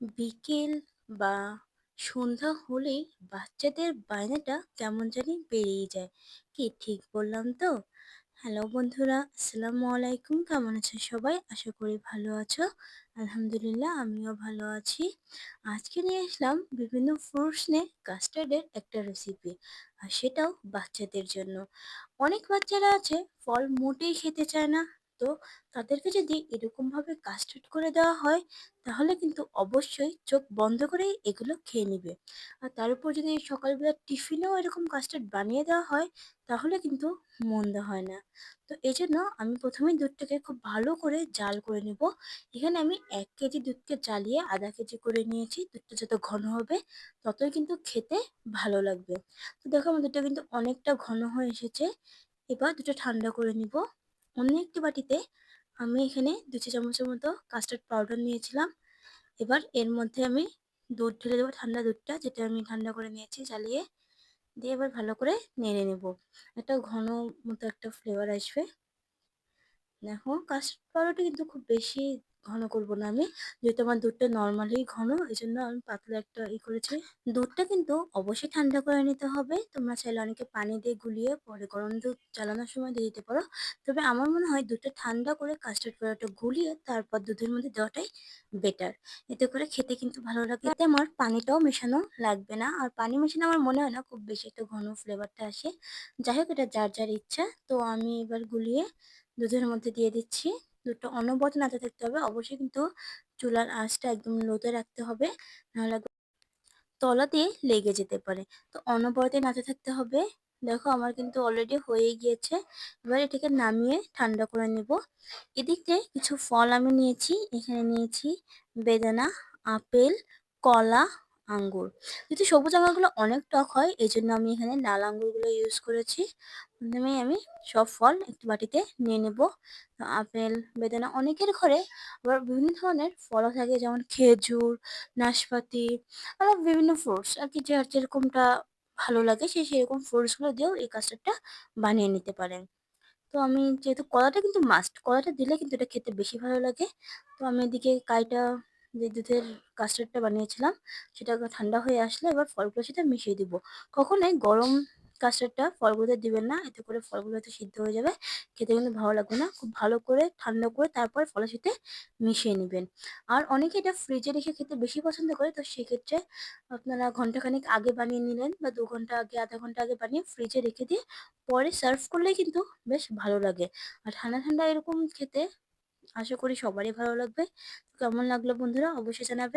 বিকেল বা সন্ধ্যা হলেই বাচ্চাদের বায়নাটা কেমন জানি বেরিয়ে যায়। কি ঠিক বললাম তো? হ্যালো বন্ধুরা, আসসালামু আলাইকুম। কেমন আছো সবাই? আশা করি ভালো আছো। আলহামদুলিল্লাহ, আমিও ভালো আছি। আজকে নিয়ে আসলাম বিভিন্ন ফ্রুটস নিয়ে কাস্টার্ডের একটা রেসিপি আর সেটাও বাচ্চাদের জন্য। অনেক বাচ্চারা আছে, ফল মোটেই খেতে চায় না। তো তাদেরকে যদি এরকমভাবে কাস্টার্ড করে দেওয়া হয়, তাহলে কিন্তু অবশ্যই চোখ বন্ধ করেই এগুলো খেয়ে নেবে। আর তার উপর যদি সকালবেলা টিফিনেও এরকম কাস্টার্ড বানিয়ে দেওয়া হয়, তাহলে কিন্তু মন্দ হয় না। তো এই জন্য আমি প্রথমেই দুধটাকে খুব ভালো করে জাল করে নেব। এখানে আমি এক কেজি দুধকে জ্বালিয়ে আধা কেজি করে নিয়েছি। দুধটা যত ঘন হবে, ততই কিন্তু খেতে ভালো লাগবে। তো দেখো, আমার দুধটা কিন্তু অনেকটা ঘন হয়ে এসেছে। এবার দুটো ঠান্ডা করে নিব। অন্য একটি বাটিতে আমি এখানে দু চা চামচের মতো কাস্টার্ড পাউডার নিয়েছিলাম। এবার এর মধ্যে আমি দুধ ঢেলে দেবো ঠান্ডা দুধটা, যেটা আমি ঠান্ডা করে নিয়েছি জ্বালিয়ে দিয়ে এবার ভালো করে নেড়ে নেব। একটা ঘন মতো একটা ফ্লেভার আসবে। দেখো পাউডারটা কিন্তু খুব বেশি ঘন করব না আমি। যেহেতু আমার দুধটা নর্মালি ঘন এই জন্য আমি পাতলা একটা ই করেছি। দুধটা কিন্তু অবশ্যই ঠান্ডা করে নিতে হবে। তোমরা চাইলে অনেকে পানি দিয়ে গুলিয়ে পরে গরম দুধ চালানোর সময় দিয়ে দিতে পারো। তবে আমার মনে হয় দুধটা ঠান্ডা করে কাস্টার্ড পাউডারটা গুলিয়ে তারপর দুধের মধ্যে দেওয়াটাই বেটার এতে করে খেতে কিন্তু ভালো লাগে। এতে আমার পানিটাও মেশানো লাগবে না। আর পানি মেশানো আমার মনে হয় না খুব বেশি একটা ঘন ফ্লেভারটা আসে। যাই হোক, এটা যার যার ইচ্ছা, তো আমি এবার গুলিয়ে দুধের মধ্যে দিয়ে দিচ্ছি। দুধটা অনবরত নাড়তে থাকতে হবে। অবশ্যই কিন্তু চুলার আঁচটা একদম লোতে রাখতে হবে। নাহলে তলা দিয়ে লেগে যেতে পারে। তো অনবরতে নাড়তে থাকতে হবে। দেখো আমার কিন্তু অলরেডি হয়ে গিয়েছে। এবার এটাকে নামিয়ে ঠান্ডা করে নেব। এদিকে কিছু ফল আমি নিয়েছি। এখানে নিয়েছি বেদানা, আপেল, কলা আঙ্গুর। যদি সবুজ আঙ্গুরগুলো অনেক টক হয় এই জন্য আমি এখানে লাল আঙ্গুরগুলো ইউজ করেছি। প্রথমেই আমি সব ফল একটু বাটিতে নিয়ে নেব। আপেল, বেদানা অনেকের ঘরে আবার বিভিন্ন ধরনের ফলও থাকে, যেমন খেজুর, নাশপাতি আরও বিভিন্ন ফ্রুটস আর কি যার যেরকমটা ভালো লাগে, সে সেরকম ফ্রুটসগুলো দিয়েও এই কাস্টার্ডটা বানিয়ে নিতে পারেন। তো আমি যেহেতু কলাটা কিন্তু মাস্ট কলাটা দিলে কিন্তু এটা খেতে বেশি ভালো লাগে। তো আমি এদিকে কাইটা যে দুধের কাস্টার্ডটা বানিয়েছিলাম সেটা ঠান্ডা হয়ে আসলে এবার ফলগুলোর সাথে মিশিয়ে দিব। কখনোই গরম কাস্টার্ডটা ফলগুলোতে দিবেন না, এতে করে ফলগুলো হয়তো সিদ্ধ হয়ে যাবে, খেতে কিন্তু ভালো লাগবে না। খুব ভালো করে ঠান্ডা করে তারপর ফলের সাথে মিশিয়ে নেবেন। আর অনেকে এটা ফ্রিজে রেখে খেতে বেশি পছন্দ করে, তো সেক্ষেত্রে আপনারা ঘন্টাখানেক আগে বানিয়ে নিলেন বা দু ঘণ্টা আগে, আধা ঘণ্টা আগে বানিয়ে ফ্রিজে রেখে দিয়ে পরে সার্ভ করলেই কিন্তু বেশ ভালো লাগে। আর ঠান্ডা ঠান্ডা এরকম খেতে আশা করি সবারই ভালো লাগবে। কেমন লাগল বন্ধুরা? অবশ্যই জানাবে।